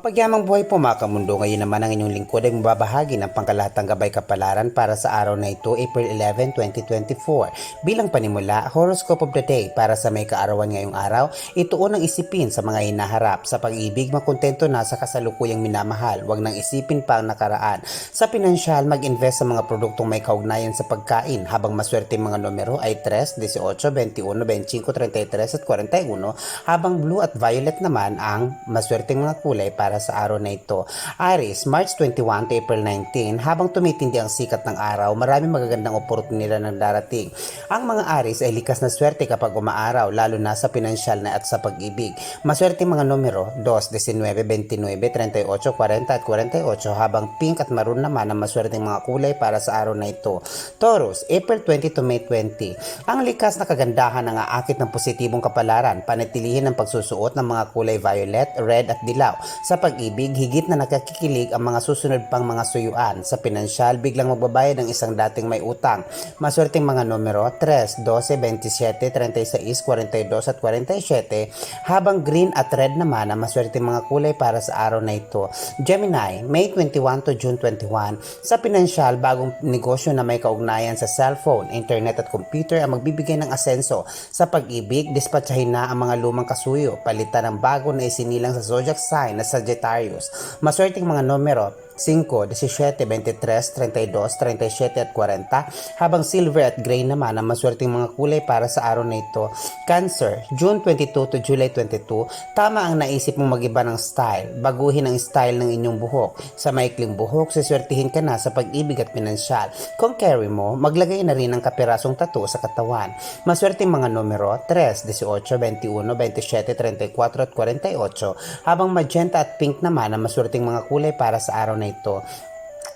Pagyamang buhay po mga kamundo, ngayon naman ang inyong lingkod ay mababahagi ng pangkalahatang gabay kapalaran para sa araw na ito, April 11, 2024. Bilang panimula, horoscope of the day para sa may kaarawan ngayong araw, ituon ang isipin sa mga hinaharap. Sa pag-ibig, makontento na sa kasalukuyang minamahal, wag nang isipin pa ang nakaraan. Sa pinansyal, mag-invest sa mga produktong may kaugnayan sa pagkain, habang maswerte mga numero ay 3, 18, 21, 25, 33 at 41, habang blue at violet naman ang maswerteng mga kulay para sa araw na ito. Aries, March 21 to April 19, habang tumitindi ang sikat ng araw, marami magagandang oportunidad ng darating. Ang mga Aries ay likas na swerte kapag umaaraw, lalo na sa pinansyal na at sa pag-ibig. Maswerte mga numero 2, 19, 29, 38, 40 at 48, habang pink at maroon naman ang maswerteng mga kulay para sa araw na ito. Taurus, April 20 to May 20. Ang likas na kagandahan ng aakit ng positibong kapalaran, panatilihin ang pagsusuot ng mga kulay violet, red at dilaw. Sa pag-ibig, higit na nakakikilig ang mga susunod pang mga suyuan. Sa pinansyal, biglang magbabayad ng isang dating may utang. Maswerteng mga numero 3, 12, 27, 36, 42 at 47, habang green at red naman ang maswerteng mga kulay para sa araw na ito. Gemini, May 21 to June 21. Sa pinansyal, bagong negosyo na may kaugnayan sa cellphone, internet at computer ang magbibigay ng asenso. Sa pag-ibig, dispatchahin na ang mga lumang kasuyo, palitan ng bago na isinilang sa zodiac sign na Sagittarius. Maswerteng mga numero 5, 17, 23, 32, 37 at 40, habang silver at gray naman ang maswerteng mga kulay para sa araw na ito. Cancer, June 22 to July 22, tama ang naisip mong magiba ng style. Baguhin ang style ng inyong buhok. Sa maikling buhok, siswertihin ka na sa pag-ibig at pinansyal. Kung carry mo, maglagay na rin ng kapirasong tattoo sa katawan. Maswerteng mga numero 3, 18, 21, 27, 34 at 48, habang magenta at pink naman ang maswerteng mga kulay para sa araw na ito. ないと。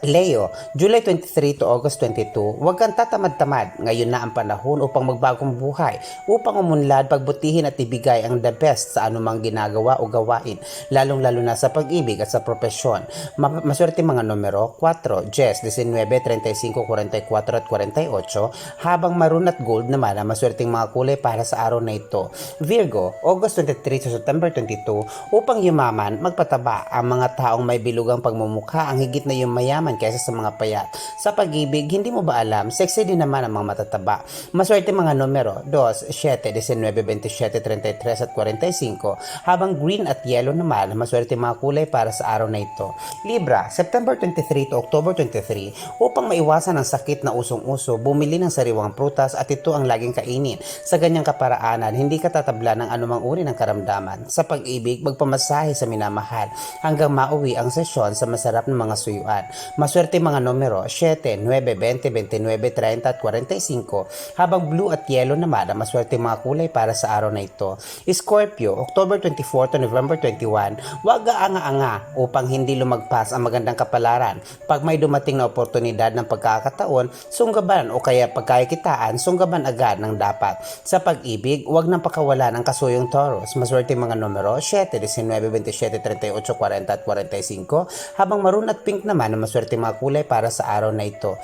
Leo, July 23 to August 22, huwag kang tatamad-tamad. Ngayon na ang panahon upang magbagong buhay, upang umunlad, pagbutihin at ibigay ang the best sa anumang ginagawa o gawain, lalong-lalo na sa pag-ibig at sa propesyon. Ma- maswerte mga numero 4, Jess, 19, 35, 44 at 48, habang maroon at gold naman ang maswerteng mga kulay para sa araw na ito. Virgo, August 23 to September 22, upang yumaman, magpataba ang mga taong may bilugang pagmumukha ang higit na yumayaman kaysa sa mga payat. Sa pag-ibig, hindi mo ba alam, sexy din naman ang mga matataba. Maswerte mga numero, 2, 7, 19, 27, 33 at 45, habang green at yellow naman maswerte mga kulay para sa araw na ito. Libra, September 23 to October 23, upang maiwasan ang sakit na usong-uso, bumili ng sariwang prutas at ito ang laging kainin. Sa ganyang kaparaanan, hindi ka tatabla ng anumang uri ng karamdaman. Sa pag-ibig, magpamasahe sa minamahal hanggang mauwi ang sesyon sa masarap ng mga suyuan. Maswerte mga numero 7, 9, 20, 29, 30 at 45 habang blue at yellow naman ang maswerte mga kulay para sa araw na ito. Scorpio, October 24 to November 21, huwag aanga-anga upang hindi lumagpas ang magandang kapalaran. Pag may dumating na oportunidad ng pagkakataon, sunggaban o kaya pagkakitaan, sunggaban agad ng dapat. Sa pag-ibig, huwag nang pakawala ng kasuyong Taurus. Maswerte mga numero 7, 19, 27, 38, 40 at 45 habang maroon at pink naman ang maswerte mga kulay para sa araw na ito.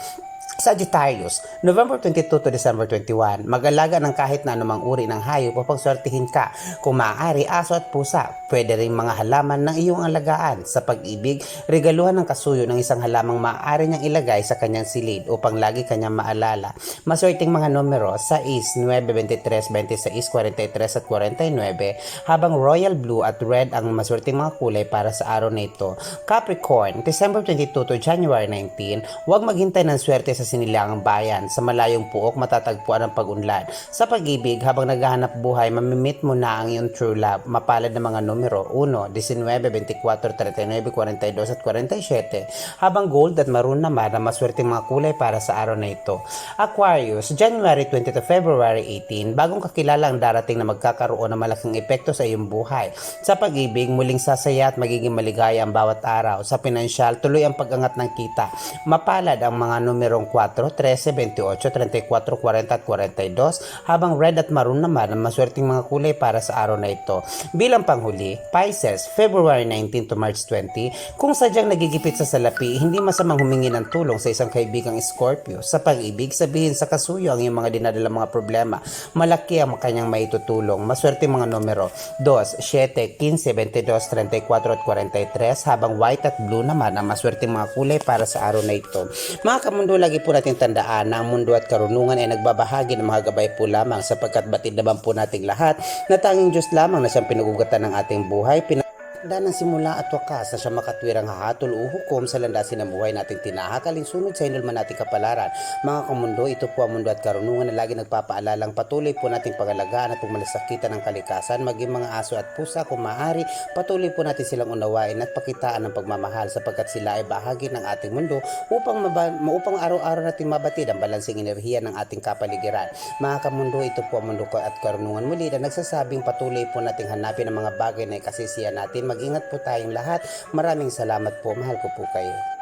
Sagittarius, November 22 to December 21, mag-alaga ng kahit na anumang uri ng hayop upang swertihin ka. Kung maaari, aso at pusa, pwede rin mga halaman ng iyong alagaan. Sa pag-ibig, regaluhan ng kasuyo ng isang halamang maaari niyang ilagay sa kanyang silid upang lagi kanyang maalala. Maswerteng mga numero, 6, 9, 23, 26, 43 at 49, habang royal blue at red ang maswerteng mga kulay para sa araw na ito. Capricorn, December 22 to January 19, huwag maghintay ng swerte sa sinilangang bayan. Sa malayong puok, matatagpuan ang pag-unlad. Sa pag-ibig, habang naghahanap buhay, mamimit mo na ang iyong true love. Mapalad na mga numero, 1, 19, 24, 39, 42 at 47, habang gold at maroon naman ang maswerte mga kulay para sa araw na ito. Aquarius, January 20 to February 18, bagong kakilala ang darating na magkakaroon ng malaking epekto sa iyong buhay. Sa pag-ibig, muling sasaya at magiging maligaya ang bawat araw. Sa pinansyal, tuloy ang pag-angat ng kita. Mapalad ang mga numerong 4, 13, 28, 34, 40 at 42 habang red at maroon naman ang maswerteng mga kulay para sa araw na ito. Bilang panghuli, Pisces, February 19 to March 20, kung sadyang nagigipit sa salapi, hindi masamang humingi ng tulong sa isang kaibigang Scorpio. Sa pag-ibig, sabihin sa kasuyo ang iyong mga dinadala mga problema. Malaki ang kanyang maitutulong. Maswerte mga numero 2, 7, 15, 22, 34 at 43 habang white at blue naman ang maswerte mga kulay para sa araw na ito. Mga kamundo, lagi po natin tandaan na ang mundo at karunungan ay nagbabahagi ng mga gabay po lamang sapagkat batid naman po nating lahat na tanging Diyos lamang na siyang pinagugatan ng ating buhay. Pina- Handa ng simula at wakas na siya makatwirang hahatol o hukom sa landasin ng buhay nating tinahak alinsunod sa hinulman nating kapalaran. Mga kamundo, ito po ang mundo at karunungan na lagi nagpapaalalang patuloy po nating pangalagaan at pumalasakitan ng kalikasan, maging mga aso at pusa kung maaari, patuloy po natin silang unawain at pakitaan ng pagmamahal sapagkat sila ay bahagi ng ating mundo upang, upang araw-araw nating mabatid ang balansing enerhiya ng ating kapaligiran. Mga kamundo, ito po ang mundo at karunungan muli na nagsasabing patuloy po nating hanapin ang mga bagay na ikasisiyan natin. Mag-ingat po tayong lahat. Maraming salamat po. Mahal ko po kayo.